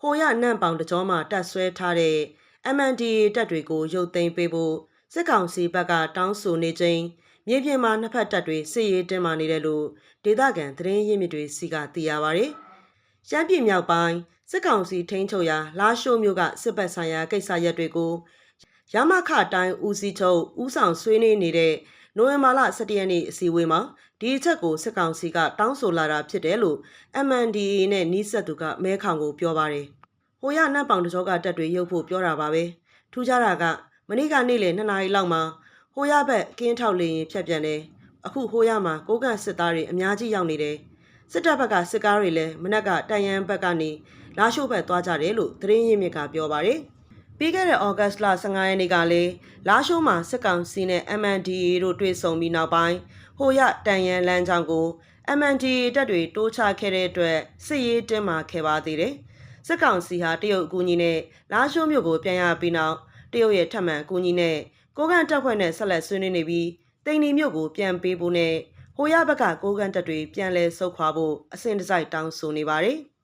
ဟိုရနန့်ပေါင်တကြောမှာတက်ဆွဲထားတဲ့ MNDA တပ်တွေကိုရုပ်သိမ်းပေးဖို့စစ်ကောင်စီဘက်ကတောင်းဆိုနေချိန်မြေပြင်မှာနှစ်ဖက်တပ်တွေစစ်ရေးတင်းမာနေတယ်လို့ဒေသခံသတင်းရင်းမြစ်တွေစီကသိရပါဗျ။ရှမ်းပြည်မြောက်ပိုင်းစစ်ကောင်စီထိန်းချုပ်ရာလာရှိုးမြို့ကစစ်ပတ်ဆိုင်ရာကိစ္စရပ်တွေကိုရမခတိုင်းဦးစီးချုပ်ဦးဆောင်ဆွေးနွေးနေတဲ့ နိုဝင်ဘာလ17ရက်နေ့အစည်းအဝေးမှာဒီအချက်ကိုစစ်ကောင်စီကတောင်းဆိုလာတာဖြစ်တယ်လို့ MNDAA နဲ့နီးစပ်သူကမဲခေါင်ကိုပြောပါတယ်။ဟိုရနတ်ပေါင်တကြောကတက်တွေရုပ်ဖို့ပြောတာပါပဲ။ထူးခြားတာကမနေ့ကနေ့လယ်2နာရီလောက်မှာဟိုရဘက်ကင်းထောက်လေရင်ဖြတ်ပြန်တယ်။အခုဟိုရမှာကိုကန့်စစ်သားတွေအများကြီးရောက်နေတယ်။စစ်တပ်ဘက်ကစစ်ကားတွေလည်းမနက်ကတန်ရန်ဘက်ကနေလာရှို့ဘက်သွားကြတယ်လို့သတင်းရင်းမြစ်ကပြောပါတယ်။ ပြီးခဲ့တဲ့ဩဂတ်စ်လ15ရက်နေ့ကလည်းလာရှိုးမှာစစ်ကောင်စီနဲ့ MNDAA တို့တွေ့ဆုံပြီးနောက်ပိုင်းဟိုရတန်ရန်လမ်းကြောင်းကို MNDAA တပ်တွေတိုးချခဲ့တဲ့အတွက်စစ်ရေးတင်းမာခဲ့ပါသေးတယ်။စစ်ကောင်စီဟာတရုတ်အကူအညီနဲ့လာရှိုးမြို့ကိုပြန်ရပြီးနောက်တရုတ်ရဲ့ထပ်မံအကူအညီနဲ့ကိုကန့်တပ်ဖွဲ့နဲ့ဆက်လက်ဆွေးနွေးနေပြီးတိန်နီမြို့ကိုပြန်ပေးဖို့နဲ့ဟိုရဘက်ကကိုကန့်တပ်တွေပြန်လဲဆုတ်ခွာဖို့အစဉ်တစိုက်တောင်းဆိုနေပါတယ်။